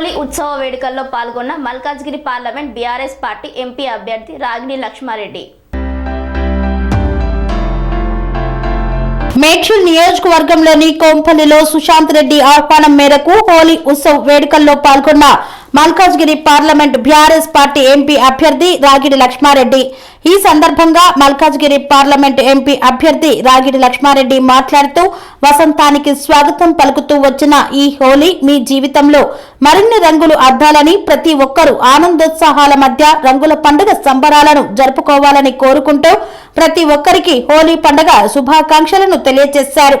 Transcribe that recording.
హోలీ ఉత్సవ వేడుకల్లో పాల్గొన్న Malkajgiri parliament BRS party MP అభ్యర్థి రాగిణి లక్ష్మారెడ్డి. మేడ్చల్ నియోజకవర్గంలోని కోంపల్లిలో సుశాంత్ రెడ్డి ఆహ్వానం మేరకు హోలీ ఉత్సవ్ వేడుకల్లో పాల్గొన్న Malkajgiri parliament BRS party MP అభ్యర్థి రాగిడి లక్ష్మారెడ్డి. ఈ సందర్భంగా మల్కాజ్గిరి పార్లమెంట్ ఎంపీ అభ్యర్థి రాగిడి లక్ష్మారెడ్డి మాట్లాడుతూ వసంతానికి స్వాగతం పలుకుతూ వచ్చిన ఈ హోలీ మీ జీవితంలో మరిన్ని రంగులు అద్దాలని ప్రతి ఒక్కరూ ఆనందోత్సాహాల మధ్య రంగుల పండుగ సంబరాలను జరుపుకోవాలని కోరుకుంటూ ప్రతి ఒక్కరికి హోలీ పండుగ శుభాకాంక్షలను తెలియజేశారు.